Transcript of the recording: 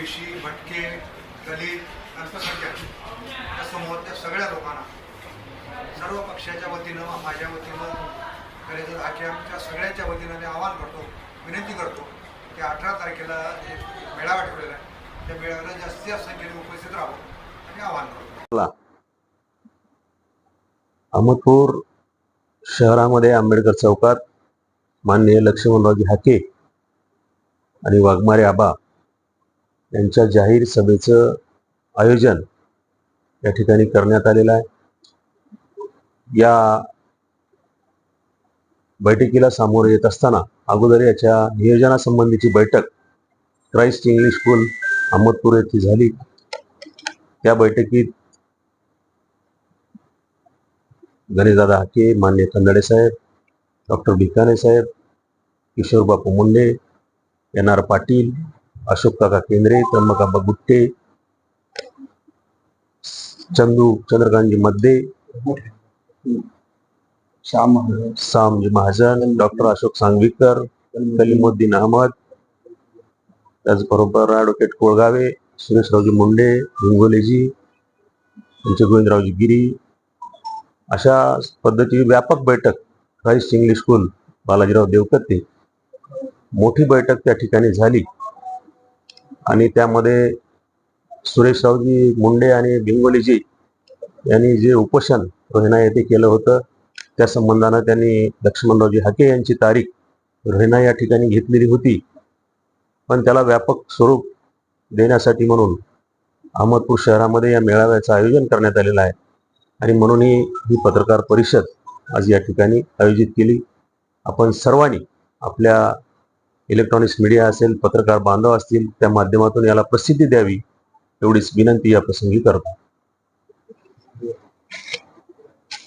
OBC भटके दलित अल्पसंख्याक त्या समूहातल्या सगळ्या लोकांना सर्व पक्षाच्या वतीनं माझ्या वतीनं खरेदी हाके आमच्या सगळ्यांच्या वतीनं मी आवाहन करतो विनंती करतो की अठरा तारखेला एक मेळावा ठेवलेला आहे त्या मेळाव्याला जास्तीत जास्त संख्येने उपस्थित राहावं आणि आवाहन करतो. अहमदपूर शहरामध्ये आंबेडकर चौकात माननीय लक्ष्मणरावजी हाके आणि वाघमारे आबा यांच्या जाहीर सभेचं आयोजन या ठिकाणी करण्यात आलेलं आहे. या बैठकीला सामोरे येत असताना अगोदर याच्या नियोजनासंबंधीची बैठक क्राईस्ट इंग्लिश स्कूल अहमदपूर येथे झाली. त्या बैठकीत गणेशदादा हाके मान्य खंदडे साहेब डॉक्टर भिकाने साहेब किशोरबापू मुंडे एन आर पाटील अशोक काका केंद्रे त्र्यंबकाबा गुट्टे चंदू चंद्रकांतजी मध्ये श्याम सामजी महाजन डॉक्टर अशोक सांगवीकर कलिमुद्दीन अहमद त्याचबरोबर ॲडव्होकेट कोळगावे सुरेशरावजी मुंडे हिंगोलेजी त्यांचे गोविंदरावजी गिरी अशा पद्धतीची व्यापक बैठक Christ English school Balajirao Devkate मोठी बैठक त्या ठिकाणी झाली. आणि त्यामध्ये सुरेश रावजी मुंडे आणि भिंगोलीजी यांनी जे उपोषण रोहिणा येथे केलं होतं त्या संबंधानं त्यांनी लक्ष्मणरावजी हाके यांची तारीख रोहिणा या ठिकाणी घेतलेली होती. पण त्याला व्यापक स्वरूप देण्यासाठी म्हणून अहमदपूर शहरामध्ये या मेळाव्याचं आयोजन करण्यात आलेलं आहे. आणि म्हणून ही ही पत्रकार परिषद आज या ठिकाणी आयोजित केली. आपण सर्वांनी आपल्या इलेक्ट्रॉनिक्स मीडिया असेल पत्रकार बांधव असतील त्या माध्यमातून याला प्रसिद्धी द्यावी एवढीच विनंती या प्रसंगी करतो.